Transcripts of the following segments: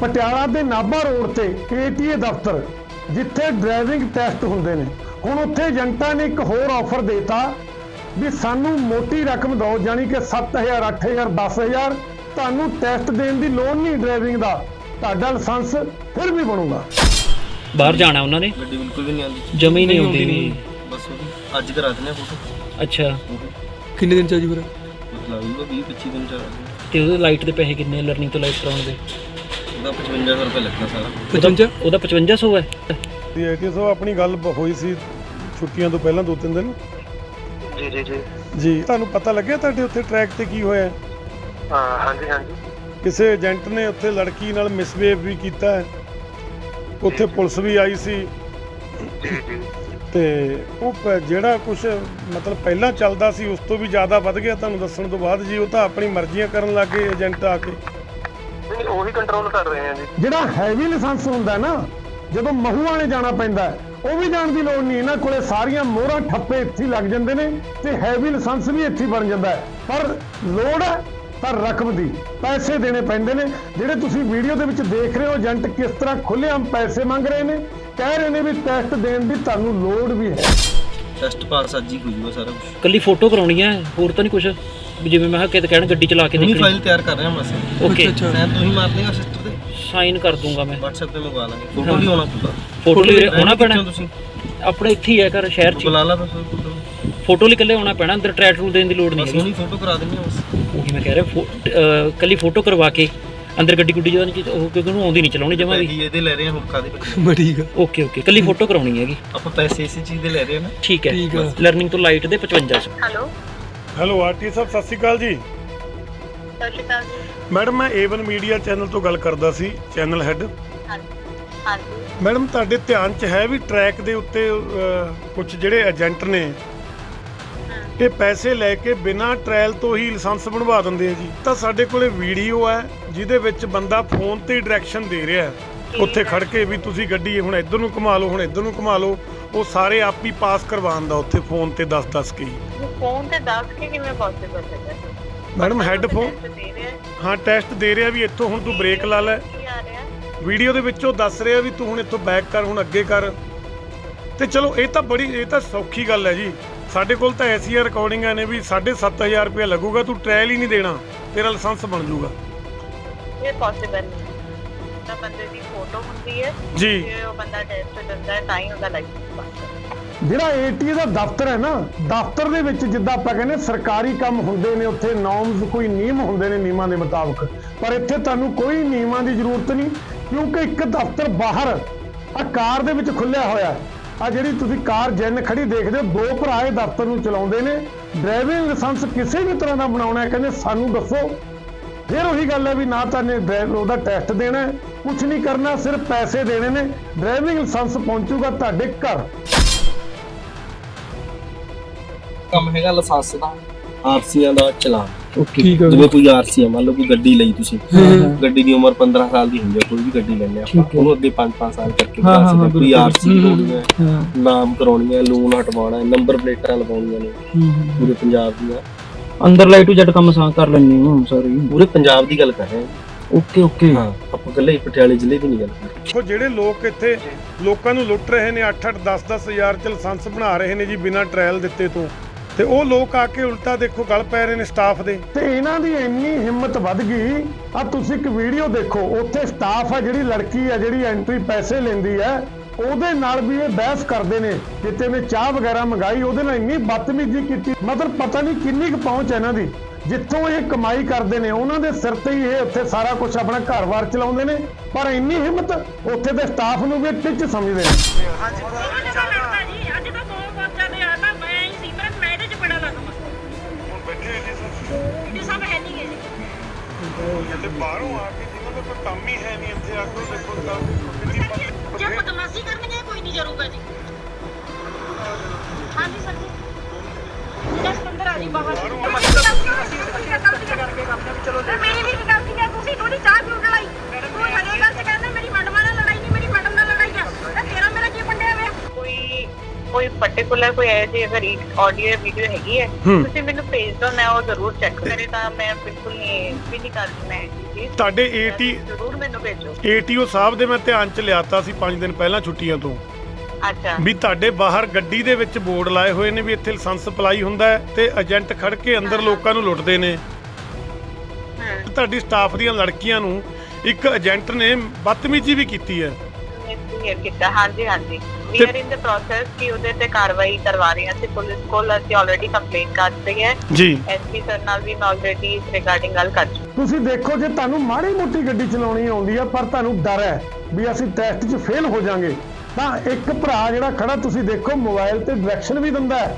ਪਟਿਆਲਾ ਦੇ ਨਾਭਾ ਰੋਡ ਤੇ ਏਟੀਏ ਦਫ਼ਤਰ ਜਿੱਥੇ ਡਰਾਈਵਿੰਗ ਟੈਸਟ ਹੁੰਦੇ ਨੇ। ਹੁਣ ਉੱਥੇ ਏਜੰਟਾਂ ਨੇ ਇੱਕ ਹੋਰ ਆਫਰ ਦੇਤਾ ਵੀ ਸਾਨੂੰ ਮੋਟੀ ਰਕਮ ਦਿਓ ਜਾਨੀ ਕਿ 7000 8000 10000 ਤੁਹਾਨੂੰ ਟੈਸਟ ਦੇਣ ਦੀ ਲੋੜ ਨਹੀਂ ਡਰਾਈਵਿੰਗ ਦਾ। ਤੁਹਾਡਾ ਲਾਇਸੈਂਸ ਫਿਰ ਵੀ ਬਣੂਗਾ। ਬਾਹਰ ਜਾਣਾ ਉਹਨਾਂ ਨੇ? ਗੱਡੀ ਬਿਲਕੁਲ ਵੀ ਨਹੀਂ ਆਉਂਦੀ। ਜਮੇ ਹੀ ਨਹੀਂ ਆਉਂਦੀ। ਬਸ ਉਹਦੀ। ਅੱਜ ਕਰਾ ਦਿੰਦੇ ਫੋਟੋ ਅੱਛਾ। ਕਿੰਨੇ ਦਿਨ ਚ ਆ ਜੀ ਫਿਰ? ਮਤਲਬ ਉਹ 20 25 ਦਿਨ ਚ ਆ ਜਾਊਗਾ। ਤੇ ਉਹਦੇ ਲਾਈਟ ਦੇ ਪੈਸੇ ਕਿੰਨੇ ਲਰਨਿੰਗ ਤੋਂ ਲਾਈਟ ਕਰਾਉਣ ਦੇ? ਉਹਦਾ 5500 ਰੁਪਏ ਲੱਗਣਾ ਸਾਰਾ। 55 ਉਹਦਾ 5500 ਹੈ। ਦੀ ਆਈਟੀ ਸੋ ਆਪਣੀ ਗੱਲ ਬ- ਹੋਈ ਸੀ ਛੁੱਟੀਆਂ ਤੋਂ ਪਹਿਲਾਂ ਦੋ ਤਿੰਨ ਦਿਨ। ਜੀ ਜੀ ਜੀ। ਜੀ ਤੁਹਾਨੂੰ ਪਤਾ ਲੱਗਿਆ ਤੁਹਾਡੇ ਉੱਥੇ ਟਰੈਕ ਤੇ ਕੀ ਹੋਇਆ? ਹਾਂ ਹਾਂਜੀ ਹਾਂਜੀ। ਕਿਸੇ ਏਜੰਟ ਨੇ ਉੱਥੇ ਲੜਕੀ ਨਾਲ ਮਿਸਬੀਹੇਵ ਵੀ ਕੀਤਾ ਹੈ। ਉੱਥੇ ਪੁਲਿਸ ਵੀ ਆਈ ਸੀ। ਜੀ ਜੀ। ਤੇ ਉਹ ਪ- ਜਿਹੜਾ ਕੁਝ ਮਤਲਬ ਪਹਿਲਾਂ ਚੱਲਦਾ ਸੀ ਉਸ ਤੋਂ ਵੀ ਜ਼ਿਆਦਾ ਵੱਧ ਗਿਆ। ਤੁਹਾਨੂੰ ਦੱਸਣ ਤੋਂ ਬਾਅਦ ਜੀ ਉਹ ਤਾਂ ਆਪਣੀ ਮਰਜ਼ੀਆਂ ਕਰਨ ਲੱਗੇ ਏਜੰਟ ਆ ਕੇ। ਉਹੀ ਕੰਟਰੋਲ ਕਰ ਰਹੇ ਆ ਜੀ। ਜਿਹੜਾ ਹੈਵੀ ਲਾਇਸੈਂਸ ਹੁੰਦਾ ਨਾ ਜਦੋਂ ਮਹੂਆਂ ਨੇ ਜਾਣਾ ਪੈਂਦਾ ਹੈ, ਉਹ ਵੀ ਜਾਣ ਦੀ ਲੋੜ ਨਹੀਂ। ਇਹਨਾਂ ਕੋਲੇ ਸਾਰੀਆਂ ਮੋਹਰਾਂ ਠੱਪੇ ਇੱਥੇ ਹੀ ਲੱਗ ਜਾਂਦੇ ਨੇ ਤੇ ਹੈਵੀ ਲਾਇਸੈਂਸ ਵੀ ਇੱਥੇ ਹੀ ਬਣ ਜਾਂਦਾ ਹੈ। ਪਰ ਲੋੜ ਹੈ ਤਾਂ ਰਕਮ ਦੀ ਪੈਸੇ ਦੇਣੇ ਪੈਂਦੇ ਨੇ। ਜਿਹੜੇ ਤੁਸੀਂ ਵੀਡੀਓ ਦੇ ਵਿੱਚ ਦੇਖ ਰਹੇ ਹੋ ਏਜੰਟ ਕਿਸ ਤਰ੍ਹਾਂ ਖੁੱਲ੍ਹੇਆਮ ਪੈਸੇ ਮੰਗ ਰਹੇ ਨੇ ਕਹਿ ਰਹੇ ਨੇ ਵੀ ਟੈਸਟ ਦੇਣ ਦੀ ਤੁਹਾਨੂੰ ਲੋੜ ਵੀ ਹੈ। ਟੈਸਟ ਪਾਸ ਅੱਜ ਹੀ ਹੋ ਜੂਗਾ ਸਾਰਾ ਕੁਝ ਕੱਲੀ ਫੋਟੋ ਕਰਾਉਣੀ ਹੈ ਹੋਰ ਤਾਂ ਨਹੀਂ ਕੁਝ ਜਿਵੇਂ ਮੈਂ ਕਿਹਾ ਕਿਤੇ ਕਹਿਣ ਗੱਡੀ ਚਲਾ ਕੇ ਨਿਕਲੀ। ਫਾਈਲ ਤਿਆਰ ਕਰ ਰਹੇ ਹਾਂ ਬਸ ਓਕੇ ਸੈਨ ਤੁਸੀਂ ਮਾਰ ਦੇਗਾ ਸਿਸਟਰ ਦੇ ਸਾਈਨ ਕਰ ਦੂੰਗਾ ਮੈਂ। WhatsApp ਤੇ ਮੰਗਵਾ ਲਾਂਗੇ। ਫੋਟੋ ਵੀ ਹੋਣਾ ਪਊਗਾ। ਫੋਟੋ ਲਈ ਆਉਣਾ ਪੈਣਾ। ਤੁਸੀਂ। ਆਪਣੇ ਇੱਥੇ ਹੀ ਹੈ ਘਰ ਸ਼ਹਿਰ 'ਚ। ਬੁਲਾ ਲਾ ਬਸ ਫੋਟੋ ਫੋਟੋ ਲਈ ਇਕੱਲੇ ਆਉਣਾ ਪੈਣਾ ਅੰਦਰ ਟਰੈਕ ਰੂਲ ਦੇਣ ਦੀ ਲੋੜ ਨਹੀਂ ਬਸ ਹੁਣੀ ਫੋਟੋ ਕਰਾ ਦਿੰਦੇ ਹਾਂ ਬਸ। ਉਹੀ ਮੈਂ ਕਹਿ ਰਿਹਾ ਫੋ- ਅਹ ਕੱਲੀ ਫੋਟੋ ਕਰਵਾ ਕੇ ਅੰਦਰ ਗੱਡੀ ਗੁੱਡੀ ਜਦੋਂ ਨਹੀਂ ਉਹ ਕਿਉਂਕਿ ਉਹਨੂੰ ਆਉਂਦੀ ਨਹੀਂ ਚਲਾਉਣੀ ਜਮਾ ਵੀ। ਪੈਸੇ ਇਹਦੇ ਲੈ ਰਹੇ ਹਾਂ ਕਾਦੇ ਬਸ ਠੀਕ ਆ ਓਕੇ ਓਕੇ ਕੱਲੀ ਫੋਟੋ ਕਰਾਉਣੀ ਹੈਗੀ। ਆਪਾਂ ਪੈਸੇ ਇਸੇ ਚੀਜ਼ ਦੇ ਲੈ ਰਹੇ ਹਾਂ ਨਾ। ਠੀਕ ਹੈ। ਠੀਕ ਆ। ਲਰਨਿੰਗ ਤੋਂ ਲਾਈਟ ਦੇ 5500 ਹੈਲੋ ਹੈਲੋ ਆਰਟੀ ਸਾਹਿਬ ਸਤਿ ਸ਼੍ਰੀ ਅਕਾਲ ਜੀ। ਸਤਿ ਸ਼੍ਰੀ ਅਕਾਲ ਜੀ। ਮੈਡਮ ਮੈਂ ਏਵਨ ਮੀਡੀਆ ਚੈਨਲ ਤੋਂ ਗੱਲ ਕਰਦਾ ਸੀ ਚੈਨਲ ਹੈੱਡ। ਹਾਂਜੀ ਮੈਡਮ ਤੁਹਾਡੇ ਧਿਆਨ 'ਚ ਹੈ ਵੀ ਟਰੈਕ ਦੇ ਉੱਤੇ ਕੁਝ ਜਿਹੜੇ ਏਜੰਟ ਨੇ ਇਹ ਪੈਸੇ ਲੈ ਕੇ ਬਿਨਾਂ ਟ੍ਰਾਇਲ ਤੋਂ ਹੀ ਲਾਇਸੈਂਸ ਬਣਵਾ ਦਿੰਦੇ ਆ ਜੀ? ਤਾਂ ਸਾਡੇ ਕੋਲੇ ਵੀਡੀਓ ਹੈ ਜਿਹਦੇ ਵਿੱਚ ਬੰਦਾ ਫੋਨ ਤੇ ਡਾਇਰੈਕਸ਼ਨ ਦੇ ਰਿਹਾ। ਹੈ ਉੱਥੇ ਖੜ ਕੇ ਵੀ ਤੁਸੀਂ ਗੱਡੀ ਹੁਣ ਇੱਧਰ ਨੂੰ ਘੁਮਾ ਲਓ ਹੁਣ ਇੱਧਰ ਨੂੰ ਘੁਮਾ ਲਓ। ਉਹ ਸਾਰੇ ਆਪ ਹੀ ਪਾਸ ਕਰਵਾਉਣ ਦਾ ਉੱਥੇ ਫੋਨ ਤੇ ਦੱਸ ਦੱਸ ਕੇ ਹੀ। ਫੋਨ ਤੇ ਦੱਸ ਕੇ ਕਿਵੇਂ ਪੋਸੀਬਲ ਹੈ ਮੈਡਮ ਹੈੱਡਫੋਨ ਦੇ ਰਿਹਾ ਹਾਂ। ਟੈਸਟ ਦੇ ਰਿਹਾ ਵੀ ਇੱਥੋਂ ਹੁਣ ਤੂੰ ਬ੍ਰੇਕ ਲਾ ਲੈ। ਕੀ ਆ ਰਿਹਾ ਵੀਡੀਓ ਦੇ ਵਿੱਚ ਉਹ ਦੱਸ ਰਿਹਾ ਵੀ ਤੂੰ ਹੁਣ ਇੱਥੋਂ ਬੈਕ ਕਰ ਹੁਣ ਅੱਗੇ ਕਰ। ਤੇ ਚਲੋ ਇਹ ਤਾਂ ਬੜੀ ਇਹ ਤਾਂ ਸੌਖੀ ਗੱਲ ਹੈ ਜੀ। ਸਾਡੇ ਕੋਲ ਤਾਂ ਐਸੀਆਂ ਰਿਕਾਰਡਿੰਗਾਂ ਨੇ ਵੀ 7500 ਰੁਪਏ ਲੱਗੂਗਾ ਤੂੰ ਟ੍ਰਾਇਲ ਹੀ ਨਹੀਂ ਦੇਣਾ। ਤੇਰਾ ਲਾਇਸੈਂਸ ਬਣ ਜਾਊਗਾ। ਇਹ ਪੋਸੀਬਲ ਨਹੀਂ। ਤਾਂ ਬੰਦੇ ਦੀ ਫੋਟੋ ਹੁੰਦੀ ਹੈ। ਜੀ। ਜੇ ਉਹ ਬੰਦਾ ਟੈਸਟ ਦਿੰਦਾ ਹੈ ਤਾਂ ਹੀ ਉਹਦਾ ਲਾਇਸੈਂਸ ਬਣਦਾ ਹੈ। ਜਿਹੜਾ ਏਟੀ ਦਾ ਦਫ਼ਤਰ ਹੈ ਨਾ ਦਫ਼ਤਰ ਦੇ ਵਿੱਚ ਜਿੱਦਾਂ ਆਪਾਂ ਕਹਿੰਦੇ ਸਰਕਾਰੀ ਕੰਮ ਹੁੰਦੇ ਨੇ ਉੱਥੇ ਨੋਰਮਸ ਕੋਈ ਨਿਯਮ ਹੁੰਦੇ ਨੇ ਨਿਯਮਾਂ ਦੇ ਮੁਤਾਬਕ। ਪਰ ਇੱਥੇ ਤੁਹਾਨੂੰ ਕੋਈ ਨਿਯਮਾਂ ਦੀ ਜ਼ਰੂਰਤ ਨਹੀਂ ਕਿਉਂਕਿ ਇੱਕ ਦਫ਼ਤਰ ਬਾਹਰ ਆ ਕਾਰ ਦੇ ਵਿੱਚ ਖੁੱਲਿਆ ਹੋਇਆ ਆ ਜਿਹੜੀ ਤੁਸੀਂ ਕਾਰ ਜੈਨ ਖੜੀ ਦੇਖਦੇ ਹੋ ਦੋ ਭਰਾ ਇਹ ਦਫ਼ਤਰ ਨੂੰ ਚਲਾਉਂਦੇ ਨੇ। ਡਰਾਈਵਿੰਗ ਲਾਇਸੈਂਸ ਕਿਸੇ ਵੀ ਤਰ੍ਹਾਂ ਦਾ ਬਣਾਉਣਾ ਹੈ ਕਹਿੰਦੇ ਸਾਨੂੰ ਦੱਸੋ। ਫਿਰ ਉਹੀ ਗੱਲ ਹੈ ਵੀ ਨਾ ਤਾਂ ਨੇ ਡਰਾਈਵਰ ਉਹਦਾ ਟੈਸਟ ਦੇਣਾ ਕੁਝ ਨਹੀਂ ਕਰਨਾ ਸਿਰਫ ਪੈਸੇ ਦੇਣੇ ਨੇ। ਡਰਾਈਵਿੰਗ ਲਾਇਸੈਂਸ ਪਹੁੰਚੂਗਾ ਤੁਹਾਡੇ ਘਰ। ਕੰਮ ਹੈਗਾ ਲਾਇਸੈਂਸ ਦਾ ਆਰਸੀਆਂ ਦਾ ਚਲਾਨ। ਠੀਕ ਜਿਵੇਂ ਕੋਈ ਆਰਸੀ ਹੈ ਮੰਨ ਲਓ ਕੋਈ ਗੱਡੀ ਲਈ ਤੁਸੀਂ। ਗੱਡੀ ਦੀ ਉਮਰ 15 ਸਾਲ ਦੀ ਹੁੰਦੀ ਹੈ ਕੋਈ ਵੀ ਗੱਡੀ ਲੈਂਦੇ ਆਪਾਂ। ਉਹਨੂੰ ਅੱਗੇ 5-5 ਸਾਲ ਕਰਕੇ ਕੋਈ। ਆਰਸੀ ਹੂੰ, ਲਾਉਣੀ ਹੈ ਨਾਮ ਕਰਾਉਣੀ ਹੈ ਲੂਨ ਹਟਵਾਉਣਾ ਹੈ ਨੰਬਰ ਪਲੇਟਾਂ ਲਗਾਉਣੀਆਂ ਨੇ। ਪੂਰੇ ਪੰਜਾਬ ਦੀਆਂ। ਅੰਦਰ ਲਾਈਟ ਟੂ ਜੱਟ ਕੰਮ ਸਾਂ ਕਰ ਲੈਣੀ ਹਾਂ ਸੌਰੀ ਪੂਰੇ ਪੰਜਾਬ ਦੀ ਗੱਲ ਕਰ ਰਹੇ ਹਾਂ। Okay okay. ਹਾਂ ਆਪਾਂ ਇਕੱਲੇ ਹੀ ਪਟਿਆਲੇ ਜ਼ਿਲ੍ਹੇ ਦੀ ਨਹੀਂ ਗੱਲ ਕਰ ਰਹੇ। ਦੇਖੋ ਜਿਹੜੇ ਲੋਕ ਇੱਥੇ ਲੋਕਾਂ ਨੂੰ ਲੁੱਟ ਰਹੇ ਨੇ 8-8 10-10 ਹਜ਼ਾਰ ਚ ਲਾਇਸੈਂਸ ਬਣਾ ਰਹੇ ਨੇ ਜੀ ਬਿਨਾਂ ਟ੍ਰਾਇਲ ਦਿੱਤੇ ਤੋਂ। ਤੇ ਉਹ ਲੋਕ ਆ ਕੇ ਉਲਟਾ ਦੇਖੋ ਗੱਲ ਪੈ ਰਹੇ ਨੇ ਸਟਾਫ ਦੇ। ਤੇ ਇਹਨਾਂ ਦੀ ਇੰਨੀ ਹਿੰਮਤ ਵੱਧ ਗਈ ਆ ਤੁਸੀਂ ਇੱਕ ਵੀਡੀਓ ਦੇਖੋ ਉੱਥੇ ਸਟਾਫ ਆ ਜਿਹੜੀ ਲੜਕੀ ਆ ਜਿਹੜੀ ਐਂਟਰੀ ਪੈਸੇ ਲੈਂਦੀ ਹੈ ਉਹਦੇ ਨਾਲ ਵੀ ਇਹ ਬਹਿਸ ਕਰਦੇ ਨੇ ਕਿਤੇ ਨੇ ਚਾਹ ਵਗੈਰਾ ਮੰਗਾਈ ਉਹਦੇ ਨਾਲ ਇੰਨੀ ਬਦਤਮੀਜ਼ੀ ਕੀਤੀ। ਮਤਲਬ ਪਤਾ ਨਹੀਂ ਕਿੰਨੀ ਕੁ ਪਹੁੰਚ ਹੈ ਇਹਨਾਂ ਦੀ। ਜਿੱਥੋਂ ਇਹ ਕਮਾਈ ਕਰਦੇ ਨੇ ਉਹਨਾਂ ਦੇ ਸਿਰ ਤੇ ਹੀ ਇਹ ਉੱਥੇ ਸਾਰਾ ਕੁਝ ਆਪਣਾ ਘਰ-ਬਾਰ ਚਲਾਉਂਦੇ ਨੇ। ਪਰ ਇੰਨੀ ਹਿੰਮਤ ਉੱਥੇ ਦੇ ਸਟਾਫ ਨੂੰ ਵੀ ਟਿੱਚ ਸਮਝਦੇ ਨੇ। ਤਾਂ ਤਾਂ ਤੇ ਬਾਹਰੋਂ ਆ ਕੇ ਜਿਨ੍ਹਾਂ ਦਾ ਕੋਈ ਕੰਮ ਹੀ ਹੈ ਨਹੀਂ ਇੱਥੇ ਆ ਕੇ ਦੇਖੋ ਕੰਮ ਜੇ ਬਦਮਾਸ਼ੀ ਕਰਨਗੇ ਕੋਈ ਨਹੀਂ ਜਰੂਗਾ ਜੀ। ਹਾਂਜੀ ਸਰ ਜੀ। ਦਸ ਪੰਦਰ ਆ ਜੀ ਬਾਹਰ ਮੇਰੀ ਪਾਰਟਿਕੂਲਰ ਕੋਈ ਹੈ ਜੇ ਅਗਰ ਆਡੀਓ ਵੀਡੀਓ ਹੈਗੀ ਹੈ ਹੂੰ। ਤੁਸੀਂ ਮੈਨੂੰ ਭੇਜ ਦਿਓ ਮੈਂ ਉਹ ਜ਼ਰੂਰ ਚੈੱਕ ਕਰੇ ਤਾਂ ਮੈਂ ਬਿਲਕੁਲ ਨਹੀਂ ਵੀ ਨਹੀਂ ਕਰਦੀ ਮੈਂ ਇਹ ਚੀਜ਼। ਤੁਹਾਡੇ AT ਜ਼ਰੂਰ ਮੈਨੂੰ ਭੇਜੋ। ਏਟੀਓ ਸਾਹਿਬ ਦੇ ਮੈਂ ਧਿਆਨ ਚ ਲਿਆਤਾ ਸੀ 5 ਦਿਨ ਪਹਿਲਾਂ ਛੁੱਟੀਆਂ ਤੋਂ। ਅੱਛਾ। ਵੀ ਤੁਹਾਡੇ ਬਾਹਰ ਗੱਡੀ ਦੇ ਵਿੱਚ ਬੋਰਡ ਲਾਏ ਹੋਏ ਨੇ ਵੀ ਇੱਥੇ ਲਾਇਸੈਂਸ ਅਪਲਾਈ ਹੁੰਦਾ ਹੈ ਤੇ ਏਜੰਟ ਖੜ ਕੇ ਅੰਦਰ ਲੋਕਾਂ ਨੂੰ ਲੁੱਟਦੇ ਨੇ। ਹੂੰ। ਤੁਹਾਡੀ ਸਟਾਫ ਦੀਆਂ ਲੜਕੀਆਂ ਨੂੰ ਇੱਕ ਏਜੰਟ ਨੇ ਬਦਤਮੀਜ਼ੀ ਵੀ ਕੀਤੀ ਹੈ। ਕਲੀਅਰ ਕੀਤਾ ਹਾਂਜੀ ਹਾਂਜੀ। ਵੀ ਆਰ ਇਨ ਦ ਪ੍ਰੋਸੈਸ ਕਿ ਉਹਦੇ ਤੇ ਕਾਰਵਾਈ ਕਰਵਾ ਰਹੇ ਹਾਂ। ਅਸੀਂ ਪੁਲਿਸ ਕੋਲ ਅਸੀਂ ਆਲਰੇਡੀ ਕੰਪਲੇਂਟ ਕਰ ਦਿੱਤੀ ਹੈ। ਜੀ। ਐਸਪੀ ਸਰ ਨਾਲ ਵੀ ਮੈਂ ਆਲਰੇਡੀ ਇਸ ਰਿਗਾਰਡਿੰਗ ਗੱਲ ਕਰ ਚੁੱਕੀ ਤੁਸੀਂ ਦੇਖੋ ਜੇ ਤੁਹਾਨੂੰ ਮਾੜੀ ਮੋਟੀ ਗੱਡੀ ਚਲਾਉਣੀ ਆਉਂਦੀ ਆ ਪਰ ਤੁਹਾਨੂੰ ਡਰ ਹੈ ਵੀ ਅਸੀਂ ਟੈਸਟ 'ਚ ਫੇਲ ਹੋ ਜਾਾਂਗੇ ਤਾਂ ਇੱਕ ਭਰਾ ਜਿਹੜਾ ਖੜਾ ਤੁਸੀਂ ਦੇਖੋ ਮੋਬਾਈਲ ਤੇ ਡਾਇਰੈਕਸ਼ਨ ਵੀ ਦਿੰਦਾ ਹੈ।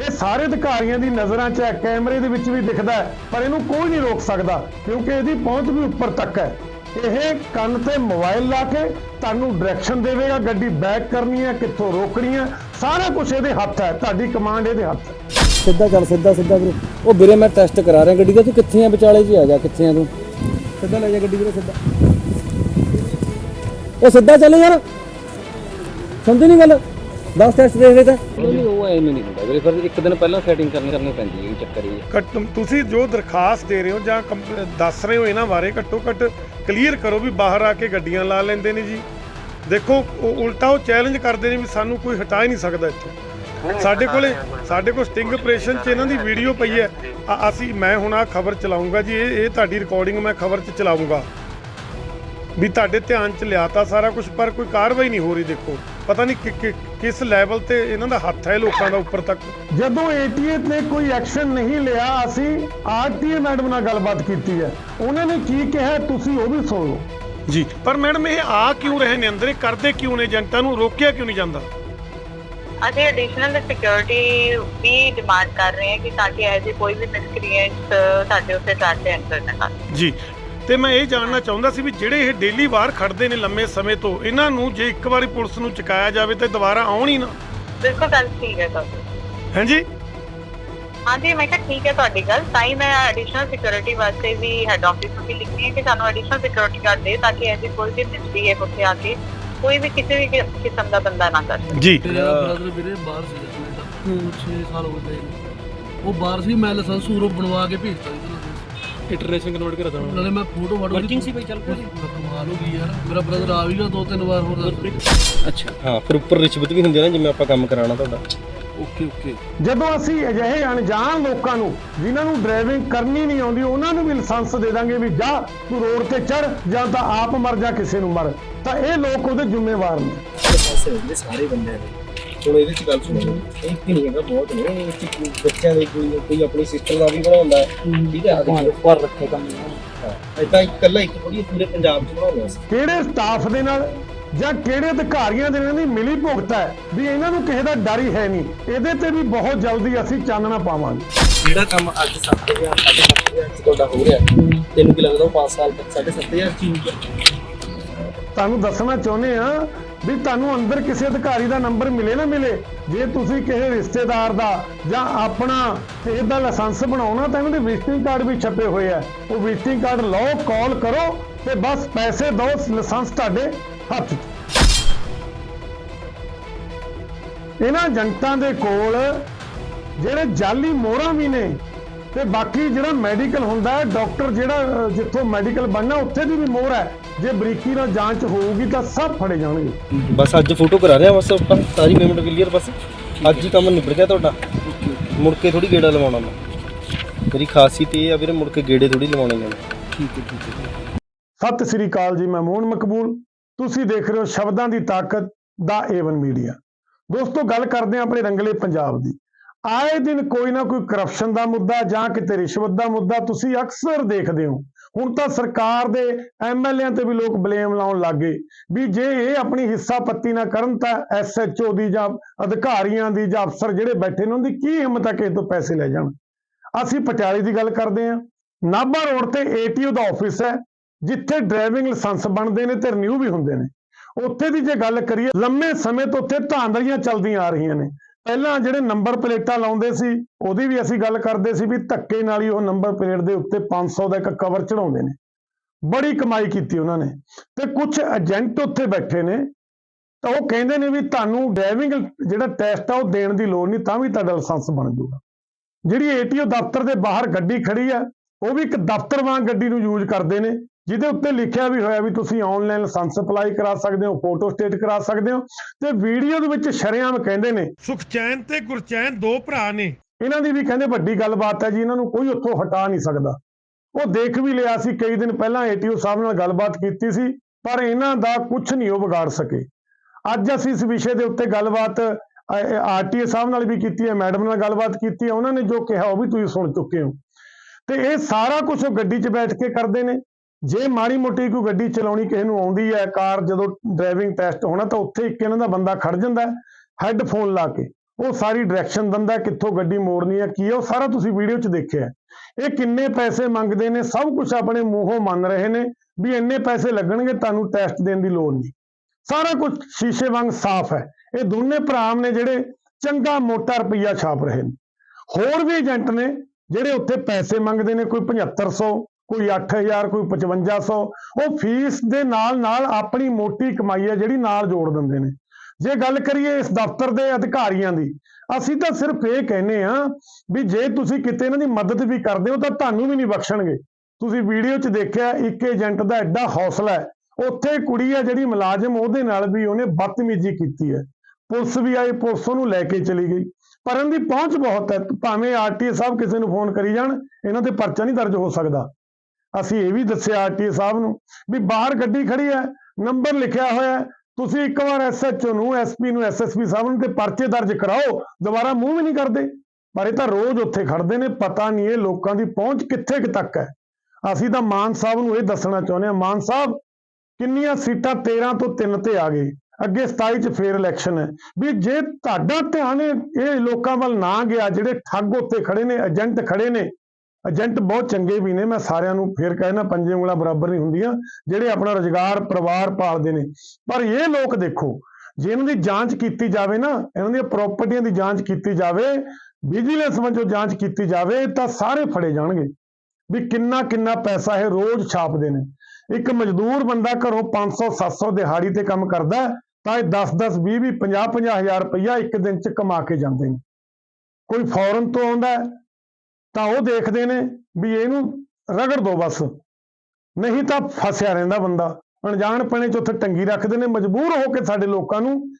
ਇਹ ਸਾਰੇ ਅਧਿਕਾਰੀਆਂ ਦੀ ਨਜ਼ਰਾਂ 'ਚ ਹੈ ਕੈਮਰੇ ਦੇ ਵਿੱਚ ਵੀ ਦਿਖਦਾ ਹੈ ਪਰ ਇਹਨੂੰ ਕੋਈ ਨਹੀਂ ਰੋਕ ਸਕਦਾ ਕਿਉਂਕਿ ਇਹਦੀ ਪਹੁੰਚ ਵੀ ਉੱਪਰ ਤੱਕ ਹੈ। ਇਹ ਕੰਨ ਤੇ ਮੋਬਾਈਲ ਲਾ ਕੇ ਤੁਹਾਨੂੰ ਡਾਇਰੈਕਸ਼ਨ ਦੇਵੇਗਾ ਗੱਡੀ ਬੈਕ ਕਰਨੀ ਹੈ ਕਿੱਥੋਂ ਰੋਕਣੀ ਹੈ ਸਾਰਾ ਕੁਝ ਇਹਦੇ ਹੱਥ ਹੈ ਤੁਹਾਡੀ ਕਮਾਂਡ ਇਹਦੇ ਹੱਥ ਹੈ। ਸਿੱਧਾ ਚੱਲ ਸਿੱਧਾ ਸਿੱਧਾ ਵੀਰੇ ਉਹ ਵੀਰੇ ਮੈਂ ਟੈਸਟ ਕਰਾ ਰਿਹਾ ਗੱਡੀ ਦਾ ਤੂੰ ਕਿੱਥੇ ਆ? ਵਿਚਾਲੇ ਜੀ ਆ ਜਾ ਕਿੱਥੇ ਆ ਤੂੰ? ਸਿੱਧਾ ਲੈ ਜਾ ਗੱਡੀ ਵੀਰੇ ਸਿੱਧਾ। ਉਹ ਸਿੱਧਾ ਚੱਲ ਯਾਰ। ਸਮਝੀ ਨਹੀਂ ਗੱਲ? 10 ਟੈਸਟ ਦੇਖ ਲੈ ਤਾਂ। ਨਹੀਂ ਉਹ ਐਵੇਂ ਨਹੀਂ ਹੁੰਦਾ ਵੀਰੇ ਫਿਰ ਇੱਕ ਦਿਨ ਪਹਿਲਾਂ ਸੈਟਿੰਗ ਕਰਨੀ ਕਰਨੀ ਪੈਂਦੀ ਹੈ ਇਹ ਚੱਕਰ ਹੀ ਹੈ। ਘੱਟ ਤੁਸੀਂ ਜੋ ਦਰਖਾਸਤ ਦੇ ਰਹੇ ਹੋ ਜਾਂ ਦੱਸ ਰਹੇ ਹੋ ਇਹਨਾਂ ਬਾਰੇ ਘੱਟੋ ਘੱਟ ਕਲੀਅਰ ਕਰੋ ਵੀ ਬਾਹਰ ਆ ਕੇ ਗੱਡੀਆਂ ਲਾ ਲੈਂਦੇ ਨੇ ਜੀ। ਦੇਖੋ ਉਹ ਉਲਟਾ ਉਹ ਚੈਲੰਜ ਕਰਦੇ ਨੇ ਵੀ ਸਾਨੂੰ ਕੋਈ ਹਟਾ ਹੀ ਨਹੀਂ ਸਕਦਾ ਇੱਥੇ। ਸਾਡੇ ਕੋਲੇ ਸਾਡੇ ਕੋਲ ਸਟਿੰਗ ਆਪਰੇਸ਼ਨ 'ਚ ਇਹਨਾਂ ਦੀ ਵੀਡੀਓ ਪਈ ਹੈ। ਅਸੀਂ ਮੈਂ ਹੁਣ ਆ ਖਬਰ ਚਲਾਉਂਗਾ ਜੀ ਇਹ ਇਹ ਤੁਹਾਡੀ ਰਿਕਾਰਡਿੰਗ ਮੈਂ ਖਬਰ 'ਚ ਚਲਾਉਂਗਾ। ਵੀ ਤੁਹਾਡੇ ਧਿਆਨ 'ਚ ਲਿਆਤਾ ਸਾਰਾ ਕੁਝ ਪਰ ਕੋਈ ਕਾਰਵਾਈ ਨਹੀਂ ਹੋ ਰਹੀ ਦੇਖੋ। ਪਤਾ ਨਹੀਂ ਕਿ- ਕਿ- ਕਿਸ ਲੈਵਲ ਤੇ ਇਹਨਾਂ ਦਾ ਹੱਥ ਹੈ ਲੋਕਾਂ ਦਾ ਉੱਪਰ ਤੱਕ? ਜਦੋਂ ਏਟੀਏ ਤੇ ਕੋਈ ਐਕਸ਼ਨ ਨਹੀਂ ਲਿਆ ਅਸੀਂ ਆਰਟੀਏ ਮੈਡਮ ਨਾਲ ਗੱਲਬਾਤ ਕੀਤੀ ਹੈ। ਉਹਨਾਂ ਨੇ ਕੀ ਕਿਹਾ ਤੁਸੀਂ ਉਹ ਵੀ ਸੁਣ ਲਓ। ਜੀ ਪਰ ਮੈਡਮ ਇਹ ਆ ਕਿਉਂ ਰਹੇ ਨੇ ਅੰਦਰ? ਇਹ ਕਰਦੇ ਕਿਉਂ ਨੇ? ਏਜੰਟਾਂ ਨੂੰ ਰੋਕਿਆ ਕਿਉਂ ਨਹੀਂ ਜਾਂਦਾ? ਅਸੀਂ ਐਡੀਸ਼ਨਲ ਸਿਕਿਉਰਿਟੀ ਵੀ ਡਿਮਾਂਡ ਕਰ ਰਹੇ ਹਾਂ ਕਿ ਤਾਂ ਕਿ ਐਜੇ ਕੋਈ ਵੀ ਮਿਸਕ੍ਰੀਐਂਟ ਸਾਡੇ ਉੱਤੇ ਐਂਟਰ ਨਾ ਕਰ। ਜੀ ਤੇ ਮੈਂ ਇਹ ਜਾਣਨਾ ਚਾਹੁੰਦਾ ਸੀ ਵੀ ਜਿਹੜੇ ਇਹ ਡੇਲੀ ਬਾਹਰ ਖੜਦੇ ਨੇ ਲੰਮੇ ਸਮੇਂ ਤੋਂ ਇਹਨਾਂ ਨੂੰ ਜੇ ਇੱਕ ਵਾਰੀ ਪੁਲਿਸ ਨੂੰ ਚੁਕਾਇਆ ਜਾਵੇ ਤਾਂ ਦੁਬਾਰਾ ਆਉਣ ਹੀ ਨਾ। ਬਿਲਕੁਲ ਗੱਲ ਠੀਕ ਹੈ ਤੁਹਾਡੀ। ਹਾਂਜੀ? ਹਾਂਜੀ ਮੈਂ ਕਿਹਾ ਠੀਕ ਹੈ ਤੁਹਾਡੀ ਗੱਲ ਤਾਂ ਹੀ ਮੈਂ ਐਡੀਸ਼ਨਲ ਸਿਕਿਉਰਿਟੀ ਵਾਸਤੇ ਵੀ ਹੈਡ ਆਫਿਸ ਨੂੰ ਵੀ ਲਿਖੀ ਹੈ ਕਿ ਸਾਨੂੰ ਐਡੀਸ਼ਨਲ ਸਿਕਿਉਰਿਟੀ ਕਰ ਦੇ ਤਾਂ ਕਿ ਐਸੀ ਕੋਈ ਵੀ ਮਿਸਬੀਹੇਵ ਉੱਥੇ ਆ ਕੇ ਕੋਈ ਵੀ ਕਿਸੇ ਵੀ ਕਿ- ਕਿਸਮ ਦਾ ਬੰਦਾ ਨਾ ਕਰ ਸਕੇ। ਜੀ। ਮੇਰਾ ਬ੍ਰਦਰ ਵੀਰੇ ਬਾਹਰ ਸੀ ਕੈਨੇਡਾ 6 ਸਾਲ ਹੋ ਗਏ ਨੇ। ਉਹ ਬਾਹਰ ਸੀ ਮੈਂ ਲਾਇਸੈਂਸ ਬਣਵਾ ਕੇ ਭੇਜਤਾ ਸੀ। ਇੰਟਰਨੈਸ਼ਨਲ ਕਨਵਰਟ ਕਰਾ ਦਵਾਂ ਨਾਲੇ ਮੈਂ ਫੋਟੋ ਫਾਟੋ ਵਰਕਿੰਗ ਸੀ ਬਈ ਚੱਲ ਸੀ ਕਮਾਲ ਹੋ ਗਈ ਯਾਰ। ਮੇਰਾ ਬ੍ਰਦਰ ਆ ਵੀ ਗਿਆ ਦੋ ਤਿੰਨ ਵਾਰ ਹੋਰ ਅੱਛਾ। ਹਾਂ ਫਿਰ ਉੱਪਰ ਰਿਸ਼ਵਤ ਵੀ ਹੁੰਦੀ ਹੈ ਨਾ ਜਿਵੇਂ ਆਪਾਂ ਕੰਮ ਕਰਾਉਣਾ ਤੁਹਾਡਾ। ਓਕੇ ਓਕੇ ਜਦੋਂ ਅਸੀਂ ਅਜਿਹੇ ਅਣਜਾਣ ਲੋਕਾਂ ਨੂੰ ਜਿਨ੍ਹਾਂ ਨੂੰ ਡਰਾਈਵਿੰਗ ਕਰਨੀ ਨਹੀਂ ਆਉਂਦੀ ਉਹਨਾਂ ਨੂੰ ਵੀ ਲਾਇਸੈਂਸ ਦੇ ਦਾਂਗੇ ਵੀ ਜਾ ਤੂੰ ਰੋਡ ਤੇ ਚੜ ਜਾਂ ਤਾਂ ਆਪ ਮਰ ਜਾ ਕਿਸੇ ਨੂੰ ਮਰ। ਤਾਂ ਇਹ ਲੋਕ ਉਹਦੇ ਜ਼ਿੰਮੇਵਾਰ ਨੇ। ਪਾਸੇ ਹੁੰਦੇ ਸਾਰੇ ਬੰਦੇ ਨੇ ਹੁਣ ਇਹਦੇ ਚ ਗੱਲ ਸੁਣੋ। ਇੱਕ ਹੀ ਨਹੀਂ ਹੈਗਾ ਬਹੁਤ ਨੇ। ਇਹ 'ਚ ਕੋਈ ਬੱਚਿਆਂ ਦੇ ਕੋਈ ਕੋਈ ਆਪਣੀ ਸਿਸਟਰ ਦਾ ਵੀ ਬਣਾਉਂਦਾ ਹੈ। ਠੀਕ ਹੈ ਆਦਿ ਪਰ ਰੱਖੇ ਕੰਮ ਇਦਾਂ ਇਕੱਲਾ ਇੱਕ ਥੋੜੀ ਪੂਰੇ ਪੰਜਾਬ ਚ ਬਣਾਉਂਦੇ ਸੀ। ਕਿਹੜੇ ਸਟਾਫ ਦੇ ਨਾਲ ਜਾਂ ਕਿਹੜੇ ਅਧਿਕਾਰੀਆਂ ਦੇ ਨਾਲ ਇਹਨਾਂ ਦੀ ਮਿਲੀ ਭੁਗਤ ਹੈ? ਵੀ ਇਹਨਾਂ ਨੂੰ ਕਿਸੇ ਦਾ ਡਰ ਹੀ ਹੈ ਨਹੀਂ। ਇਹਦੇ ਤੇ ਵੀ ਬਹੁਤ ਜਲਦੀ ਅਸੀਂ ਚਾਨਣਾ ਪਾਵਾਂਗੇ। ਜਿਹੜਾ ਕੰਮ ਅੱਜ 7000 7000 ਚ ਤੁਹਾਡਾ ਹੋ ਰਿਹਾ ਤੈਨੂੰ ਕੀ ਲੱਗਦਾ ਉਹ 5 ਸਾਲ ਤੱਕ 7500 ਚ ਹੀ ਹੋਊਗਾ? ਤੁਹਾਨੂੰ ਦੱਸਣਾ ਚਾਹੁੰਦੇ ਆ ਵੀ ਤੁਹਾਨੂੰ ਅੰਦਰ ਕਿਸੇ ਅਧਿਕਾਰੀ ਦਾ ਨੰਬਰ ਮਿਲੇ ਨਾ ਮਿਲੇ, ਜੇ ਤੁਸੀਂ ਕਿਸੇ ਰਿਸ਼ਤੇਦਾਰ ਦਾ ਜਾਂ ਆਪਣਾ ਕਿਸੇ ਲਾਇਸੈਂਸ ਬਣਾਉਣਾ ਤਾਂ ਇਹਨਾਂ ਦੇ ਵਿਜ਼ਿਟਿੰਗ ਕਾਰਡ ਵੀ ਛਪੇ ਹੋਏ ਆ। ਉਹ ਵਿਜ਼ਿਟਿੰਗ ਕਾਰਡ ਲਓ ਕਾਲ ਕਰੋ ਤੇ ਬਸ ਪੈਸੇ ਦਿਓ ਲਾਇਸੈਂਸ ਤੁਹਾਡੇ ਹੱਥ 'ਚ। ਇਹਨਾਂ ਏਜੰਟਾਂ ਦੇ ਕੋਲ ਜਿਹੜੇ ਜਾਲੀ ਮੋਹਰਾਂ ਵੀ ਨੇ ਤੇ ਬਾਕੀ ਜਿਹੜਾ ਮੈਡੀਕਲ ਹੁੰਦਾ ਹੈ ਡਾਕਟਰ ਜਿਹੜਾ ਜਿੱਥੋਂ ਮੈਡੀਕਲ ਬਣਨਾ, ਉੱਥੇ ਦੀ ਵੀ ਮੋਹਰ ਹੈ। ਜੇ ਬਰੀਕੀ ਨਾਲ ਜਾਂਚ ਹੋਊਗੀ ਤਾਂ ਸਭ ਫੜੇ ਜਾਣਗੇ। ਬਸ ਅੱਜ ਫੋਟੋ ਕਰਾ ਰਿਹਾ ਬਸ ਆਪਾਂ ਸਾਰੀ ਪੇਮੈਂਟ ਕਲੀਅਰ ਬਸ। ਅੱਜ ਹੀ ਕੰਮ ਨਿਬੜ ਗਿਆ ਤੁਹਾਡਾ। ਮੁੜ ਕੇ ਥੋੜੀ ਗੇੜਾ ਲਵਾਉਣਾ ਮੈਂ। ਮੇਰੀ ਖਾਸੀਅਤ ਇਹ ਆ ਵੀਰੇ ਮੁੜ ਕੇ ਗੇੜੇ ਥੋੜੀ ਲਵਾਉਣੇ ਨੇ। ਠੀਕ ਹੈ ਠੀਕ ਹੈ ਸਤਿ ਸ੍ਰੀ ਅਕਾਲ ਜੀ ਮੈਂ ਮੋਹਨ ਮਕਬੂਲ। ਤੁਸੀਂ ਦੇਖ ਰਹੇ ਹੋ ਸ਼ਬਦਾਂ ਦੀ ਤਾਕਤ ਦਾ ਏਵਨ ਮੀਡੀਆ ਦੋਸਤੋ ਗੱਲ ਕਰਦੇ ਹਾਂ ਆਪਣੇ ਰੰਗਲੇ ਪੰਜਾਬ ਦੀ। ਆਏ ਦਿਨ ਕੋਈ ਨਾ ਕੋਈ ਕਰਪਸ਼ਨ ਦਾ ਮੁੱਦਾ ਜਾਂ ਕਿਤੇ ਰਿਸ਼ਵਤ ਦਾ ਮੁੱਦਾ ਤੁਸੀਂ ਅਕਸਰ ਦੇਖਦੇ ਹੋ। ਹੁਣ ਤਾਂ ਸਰਕਾਰ ਦੇ ਐਮਐਲਏਆਂ ਤੇ ਵੀ ਲੋਕ ਬਲੇਮ ਲਾਉਣ ਲੱਗੇ ਵੀ ਜੇ ਇਹ ਆਪਣੀ ਹਿੱਸਾ ਪੱਤੀ ਨਾ ਕਰਨ ਤਾਂ ਐਸਐਚਓ ਦੀ ਜਾਂ ਅਧਿਕਾਰੀਆਂ ਦੀ ਜਾਂ ਅਫਸਰ ਜਿਹੜੇ ਬੈਠੇ ਨੇ, ਉਹਦੀ ਕੀ ਹਿੰਮਤ ਹੈ ਇਹ ਤੋਂ ਪੈਸੇ ਲੈ ਜਾਣ? ਅਸੀਂ ਪਟਿਆਲੇ ਦੀ ਗੱਲ ਕਰਦੇ ਹਾਂ। ਨਾਭਾ ਰੋਡ ਤੇ ਏਟੀਓ ਦਾ ਆਫਿਸ ਹੈ, ਜਿੱਥੇ ਡਰਾਈਵਿੰਗ ਲਾਇਸੈਂਸ ਬਣਦੇ ਨੇ ਤੇ ਰਿਨਿਊ ਵੀ ਹੁੰਦੇ ਨੇ। ਉੱਥੇ ਦੀ ਜੇ ਗੱਲ ਕਰੀਏ, ਲੰਮੇ ਸਮੇਂ ਤੋਂ ਉੱਥੇ ਧਾਂਦਲੀਆਂ ਚੱਲਦੀਆਂ ਆ ਰਹੀਆਂ ਨੇ। ਪਹਿਲਾਂ ਜਿਹੜੇ ਨੰਬਰ ਪਲੇਟਾਂ ਲਾਉਂਦੇ ਸੀ, ਉਹਦੀ ਵੀ ਅਸੀਂ ਗੱਲ ਕਰਦੇ ਸੀ ਵੀ ਧੱਕੇ ਨਾਲ ਹੀ ਉਹ ਨੰਬਰ ਪਲੇਟ ਦੇ ਉੱਤੇ 500 ਦਾ ਇੱਕ ਕਵਰ ਚੜਾਉਂਦੇ ਨੇ। ਬੜੀ ਕਮਾਈ ਕੀਤੀ ਉਹਨਾਂ ਨੇ ਤੇ ਕੁਝ ਏਜੰਟ ਉੱਥੇ ਬੈਠੇ ਨੇ, ਤਾਂ ਉਹ ਕਹਿੰਦੇ ਨੇ ਵੀ ਤੁਹਾਨੂੰ ਡਰਾਈਵਿੰਗ ਜਿਹੜਾ ਟੈਸਟ ਆ ਉਹ ਦੇਣ ਦੀ ਲੋੜ ਨਹੀਂ, ਤਾਂ ਵੀ ਤੁਹਾਡਾ ਲਾਇਸੈਂਸ ਬਣ ਜਾਊਗਾ। ਜਿਹੜੀ ਏਟੀਓ ਦਫ਼ਤਰ ਦੇ ਬਾਹਰ ਗੱਡੀ ਖੜੀ ਆ, ਉਹ ਵੀ ਇੱਕ ਦਫ਼ਤਰ ਵਾਂਗ ਗੱਡੀ ਨੂੰ ਯੂਜ਼ ਕਰਦੇ ਨੇ। ਜਿਹਦੇ ਉੱਤੇ ਲਿਖਿਆ ਵੀ ਹੋਇਆ ਵੀ ਤੁਸੀਂ ਆਨਲਾਈਨ ਲਾਇਸੈਂਸ ਅਪਲਾਈ ਕਰਾ ਸਕਦੇ ਹੋ ਫੋਟੋ ਸਟੇਟ ਕਰਾ ਸਕਦੇ ਹੋ ਤੇ ਵੀਡੀਓ ਦੇ ਵਿੱਚ ਸ਼ਰੇਆਮ ਕਹਿੰਦੇ ਨੇ ਸੁਖਚੈਨ ਤੇ ਗੁਰਚੈਨ ਦੋ ਭਰਾ ਨੇ। ਇਹਨਾਂ ਦੀ ਵੀ ਕਹਿੰਦੇ ਵੱਡੀ ਗੱਲਬਾਤ ਹੈ ਜੀ ਇਹਨਾਂ ਨੂੰ ਕੋਈ ਉੱਥੋਂ ਹਟਾ ਨਹੀਂ ਸਕਦਾ। ਉਹ ਦੇਖ ਵੀ ਲਿਆ ਸੀ ਕਈ ਦਿਨ ਪਹਿਲਾਂ ਏਟੀਓ ਸਾਹਿਬ ਨਾਲ ਗੱਲਬਾਤ ਕੀਤੀ ਸੀ ਪਰ ਇਹਨਾਂ ਦਾ ਕੁਝ ਨਹੀਂ ਉਹ ਵਿਗਾੜ ਸਕੇ। ਅੱਜ ਅਸੀਂ ਇਸ ਵਿਸ਼ੇ ਦੇ ਉੱਤੇ ਗੱਲਬਾਤ ਆਰਟੀਏ ਸਾਹਿਬ ਨਾਲ ਵੀ ਕੀਤੀ ਹੈ ਮੈਡਮ ਨਾਲ ਗੱਲਬਾਤ ਕੀਤੀ ਹੈ ਉਹਨਾਂ ਨੇ ਜੋ ਕਿਹਾ ਉਹ ਵੀ ਤੁਸੀਂ ਸੁਣ ਚੁੱਕੇ ਹੋ। ਤੇ ਇਹ ਸਾਰਾ ਕੁਝ ਉਹ ਗੱਡੀ 'ਚ ਬੈਠ ਕੇ ਕਰਦੇ ਨੇ। ਜੇ ਮਾੜੀ ਮੋਟੀ ਕੋਈ ਗੱਡੀ ਚਲਾਉਣੀ ਕਿਸੇ ਨੂੰ ਆਉਂਦੀ ਹੈ, ਕਾਰ ਜਦੋਂ ਡਰਾਈਵਿੰਗ ਟੈਸਟ ਹੋਣਾ ਤਾਂ ਉੱਥੇ ਇੱਕ ਇਹਨਾਂ ਦਾ ਬੰਦਾ ਖੜ ਜਾਂਦਾ ਹੈੱਡਫੋਨ ਲਾ ਕੇ। ਉਹ ਸਾਰੀ ਡਾਇਰੈਕਸ਼ਨ ਦਿੰਦਾ ਕਿੱਥੋਂ ਗੱਡੀ ਮੋੜਨੀ ਹੈ, ਕੀ ਹੈ, ਉਹ ਸਾਰਾ ਤੁਸੀਂ ਵੀਡੀਓ 'ਚ ਦੇਖਿਆ ਇਹ ਕਿੰਨੇ ਪੈਸੇ ਮੰਗਦੇ ਨੇ, ਸਭ ਕੁਝ ਆਪਣੇ ਮੂੰਹੋਂ ਮੰਨ ਰਹੇ ਨੇ ਵੀ ਇੰਨੇ ਪੈਸੇ ਲੱਗਣਗੇ, ਤੁਹਾਨੂੰ ਟੈਸਟ ਦੇਣ ਦੀ ਲੋੜ ਨਹੀਂ। ਸਾਰਾ ਕੁਝ ਸ਼ੀਸ਼ੇ ਵਾਂਗ ਸਾਫ਼ ਹੈ। ਇਹ ਦੋਨੇ ਭਰਾ ਨੇ ਜਿਹੜੇ ਚੰਗਾ ਮੋਟਾ ਰੁਪਈਆ ਛਾਪ ਰਹੇ ਨੇ। ਹੋਰ ਵੀ ਏਜੰਟ ਨੇ ਜਿਹੜੇ ਉੱਥੇ ਪੈਸੇ ਮੰਗਦੇ ਨੇ, ਕੋਈ 7500 ਕੋਈ 8000 ਕੋਈ 5500 ਉਹ ਫੀਸ ਦੇ ਨਾਲ ਨਾਲ ਆਪਣੀ ਮੋਟੀ ਕਮਾਈ ਹੈ ਜਿਹੜੀ ਨਾਲ ਜੋੜ ਦਿੰਦੇ ਨੇ। ਜੇ ਗੱਲ ਕਰੀਏ ਇਸ ਦਫ਼ਤਰ ਦੇ ਅਧਿਕਾਰੀਆਂ ਦੀ, ਅਸੀਂ ਤਾਂ ਸਿਰਫ ਇਹ ਕਹਿੰਨੇ ਆ ਵੀ ਜੇ ਤੁਸੀਂ ਕਿਤੇ ਇਹਨਾਂ ਦੀ ਮਦਦ ਵੀ ਕਰਦੇ ਹੋ ਤਾਂ ਤੁਹਾਨੂੰ ਵੀ ਨਹੀਂ ਬਖਸ਼ਣਗੇ। ਤੁਸੀਂ ਵੀਡੀਓ 'ਚ ਦੇਖਿਆ, ਇੱਕ ਏਜੰਟ ਦਾ ਐਡਾ ਹੌਸਲਾ ਹੈ, ਉੱਥੇ ਕੁੜੀ ਹੈ ਜਿਹੜੀ ਮੁਲਾਜ਼ਮ, ਉਹਦੇ ਨਾਲ ਵੀ ਉਹਨੇ ਬਦਤਮੀਜ਼ੀ ਕੀਤੀ ਹੈ। ਪੁਲਿਸ ਵੀ ਆਈ, ਪੁਲਿਸ ਉਹਨੂੰ ਲੈ ਕੇ ਚਲੀ ਗਈ। ਪਰ ਇਹਨਾਂ ਦੀ ਪਹੁੰਚ ਬਹੁਤ ਹੈ, ਭਾਵੇਂ ਆਰਟੀਏ ਸਾਹਿਬ ਕਿਸੇ ਨੂੰ ਫੋਨ ਕਰੀ ਜਾਣ, ਇਹਨਾਂ ਤੇ ਪਰਚਾ ਨਹੀਂ ਦਰਜ ਹੋ ਸਕਦਾ। ਅਸੀਂ ਇਹ ਵੀ ਦੱਸਿਆ ਆਰਟੀਏ ਸਾਹਿਬ ਨੂੰ ਵੀ ਬਾਹਰ ਗੱਡੀ ਖੜੀ ਹੈ, ਨੰਬਰ ਲਿਖਿਆ ਹੋਇਆ ਤੁਸੀਂ ਇੱਕ ਵਾਰ ਐਸਐਚਓ ਨੂੰ ਐਸਪੀ ਨੂੰ ਐਸਐਸਪੀ ਸਾਹਿਬ ਨੂੰ ਤੇ ਪਰਚੇ ਦਰਜ ਕਰਾਓ, ਦੁਬਾਰਾ ਮੂੰਹ ਵੀ ਨਹੀਂ ਕਰਦੇ। ਪਰ ਇਹ ਤਾਂ ਰੋਜ਼ ਉੱਥੇ ਖੜਦੇ ਨੇ, ਪਤਾ ਨਹੀਂ ਇਹ ਲੋਕਾਂ ਦੀ ਪਹੁੰਚ ਕਿੱਥੇ ਕੁ ਤੱਕ ਹੈ। ਅਸੀਂ ਤਾਂ ਮਾਨ ਸਾਹਿਬ ਨੂੰ ਇਹ ਦੱਸਣਾ ਚਾਹੁੰਦੇ ਹਾਂ, ਮਾਨ ਸਾਹਿਬ, ਕਿੰਨੀਆਂ ਸੀਟਾਂ 13 ਤੋਂ 3 ਤੇ ਆ ਗਏ। ਅੱਗੇ 27 ਚ ਫੇਰ ਇਲੈਕਸ਼ਨ ਹੈ। ਵੀ ਜੇ ਤੁਹਾਡਾ ਧਿਆਨ ਇਹ ਇਹ ਲੋਕਾਂ ਵੱਲ ਨਾ ਗਿਆ, ਜਿਹੜੇ ਠੱਗ ਉੱਤੇ ਖੜੇ ਨੇ ਏਜੰਟ ਖੜੇ ਨੇ ਏਜੰਟ ਬਹੁਤ ਚੰਗੇ ਵੀ ਨੇ, ਮੈਂ ਸਾਰਿਆਂ ਨੂੰ ਫੇਰ ਕਹਿਣਾ ਪੰਜੇ ਉਂਗਲਾਂ ਬਰਾਬਰ ਨਹੀਂ ਹੁੰਦੀਆਂ, ਜਿਹੜੇ ਆਪਣਾ ਰੋਜ਼ਗਾਰ, ਪਰਿਵਾਰ ਪਾਲਦੇ ਨੇ। ਪਰ ਇਹ ਲੋਕ ਦੇਖੋ, ਜੇ ਇਹਨਾਂ ਦੀ ਜਾਂਚ ਕੀਤੀ ਜਾਵੇ ਨਾ, ਇਹਨਾਂ ਦੀਆਂ ਪ੍ਰਾਪਰਟੀਆਂ ਦੀ ਜਾਂਚ ਕੀਤੀ ਜਾਵੇ ਵਿਜੀਲੈਂਸ ਵੱਲੋਂ ਜਾਂਚ ਕੀਤੀ ਜਾਵੇ, ਤਾਂ ਸਾਰੇ ਫੜੇ ਜਾਣਗੇ ਵੀ ਕਿੰਨਾ ਕਿੰਨਾ ਪੈਸਾ ਇਹ ਰੋਜ਼ ਛਾਪਦੇ ਨੇ। ਇੱਕ ਮਜ਼ਦੂਰ ਬੰਦਾ ਘਰੋਂ 500 700 ਦਿਹਾੜੀ ਤੇ ਕੰਮ ਕਰਦਾ, ਤਾਂ ਇਹ 10 10 20 20 50 50 ਹਜ਼ਾਰ ਰੁਪਈਆ ਇੱਕ ਦਿਨ ਚ ਕਮਾ ਕੇ ਜਾਂਦੇ ਨੇ। ਕੋਈ ਫੌਰਨ ਤੋਂ ਆਉਂਦਾ ਤਾਂ ਉਹ ਦੇਖਦੇ ਨੇ ਵੀ ਇਹਨੂੰ ਰਗੜ ਦੋ ਬਸ। ਨਹੀਂ ਤਾਂ ਫਸਿਆ ਰਹਿੰਦਾ ਬੰਦਾ। ਅਣਜਾਣ ਪਣੇ ਚ ਉੱਥੇ ਟੰਗੀ ਰੱਖਦੇ ਨੇ, ਮਜਬੂਰ ਹੋ ਕੇ ਸਾਡੇ ਲੋਕਾਂ ਨੂੰ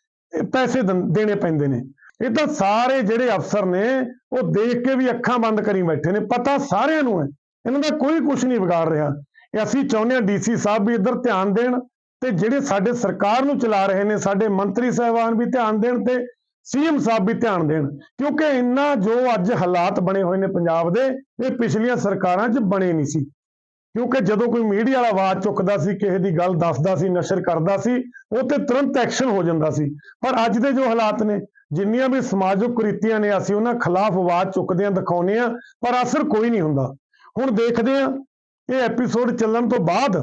ਪੈਸੇ ਦੇਣੇ ਪੈਂਦੇ ਨੇ। ਇਹ ਤਾਂ ਸਾਰੇ ਜਿਹੜੇ ਅਫਸਰ ਨੇ, ਉਹ ਦੇਖ ਕੇ ਵੀ ਅੱਖਾਂ ਬੰਦ ਕਰੀ ਬੈਠੇ ਨੇ। ਪਤਾ ਸਾਰਿਆਂ ਨੂੰ ਹੈ। ਇਹਨਾਂ ਦਾ ਕੋਈ ਕੁਝ ਨਹੀਂ ਵਿਗਾੜ ਰਿਹਾ। ਇਹ ਅਸੀਂ ਚਾਹੁੰਦੇ ਹਾਂ ਡੀਸੀ ਸਾਹਿਬ ਵੀ ਇੱਧਰ ਧਿਆਨ ਦੇਣ ਤੇ ਜਿਹੜੇ ਸਾਡੇ ਸਰਕਾਰ ਨੂੰ ਚਲਾ ਰਹੇ ਨੇ, ਸਾਡੇ ਮੰਤਰੀ ਸਾਹਿਬਾਨ ਵੀ ਧਿਆਨ ਦੇਣ ਤੇ ਸੀਐਮ ਸਾਹਿਬ ਵੀ ਧਿਆਨ ਦੇਣ, ਕਿਉਂਕਿ ਇੰਨਾ ਜੋ ਅੱਜ ਹਾਲਾਤ ਬਣੇ ਹੋਏ ਨੇ ਪੰਜਾਬ ਦੇ, ਇਹ ਪਿਛਲੀਆਂ ਸਰਕਾਰਾਂ 'ਚ ਬਣੇ ਨਹੀਂ ਸੀ। ਕਿਉਂਕਿ ਜਦੋਂ ਕੋਈ ਮੀਡੀਆ ਵਾਲਾ ਆਵਾਜ਼ ਚੁੱਕਦਾ ਸੀ, ਕਿਸੇ ਦੀ ਗੱਲ ਦੱਸਦਾ ਸੀ, ਨਸ਼ਰ ਕਰਦਾ ਸੀ, ਉਹ ਤੇ ਤੁਰੰਤ ਐਕਸ਼ਨ ਹੋ ਜਾਂਦਾ ਸੀ। ਪਰ ਅੱਜ ਦੇ ਜੋ ਹਾਲਾਤ ਨੇ, ਜਿੰਨੀਆਂ ਵੀ ਸਮਾਜਿਕ ਕੁਰੀਤੀਆਂ ਨੇ, ਅਸੀਂ ਉਹਨਾਂ ਖਿਲਾਫ ਆਵਾਜ਼ ਚੁੱਕਦੇ ਆਂ ਦਿਖਾਉਂਦੇ ਆਂ ਪਰ ਅਸਰ ਕੋਈ ਨਹੀਂ ਹੁੰਦਾ। ਹੁਣ ਦੇਖਦੇ ਆਂ ਇਹ ਐਪੀਸੋਡ ਚੱਲਣ ਤੋਂ ਬਾਅਦ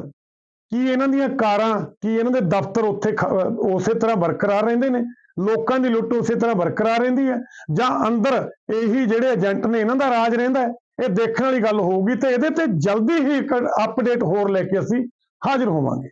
ਕੀ ਇਹਨਾਂ ਦੀਆਂ ਕਾਰਾਂ, ਕੀ ਇਹਨਾਂ ਦੇ ਦਫ਼ਤਰ ਉੱਥੇ ਖ- ਉਸੇ ਤਰ੍ਹਾਂ ਬਰਕਰਾਰ ਰਹਿੰਦੇ ਨੇ? ਲੋਕਾਂ ਦੀ ਲੁੱਟ ਉਸੇ ਤਰ੍ਹਾਂ ਬਰਕਰਾਰ ਰਹਿੰਦੀ ਹੈ? ਜਾਂ ਅੰਦਰ ਇਹੀ ਜਿਹੜੇ ਏਜੰਟ ਨੇ, ਇਹਨਾਂ ਦਾ ਰਾਜ ਰਹਿੰਦਾ ਹੈ? ਇਹ ਦੇਖਣ ਵਾਲੀ ਗੱਲ ਹੋਊਗੀ ਤੇ ਇਹਦੇ ਤੇ ਜਲਦੀ ਹੀ ਇੱਕ ਅਪਡੇਟ ਹੋਰ ਲੈ ਕੇ ਅਸੀਂ ਹਾਜ਼ਰ ਹੋਵਾਂਗੇ।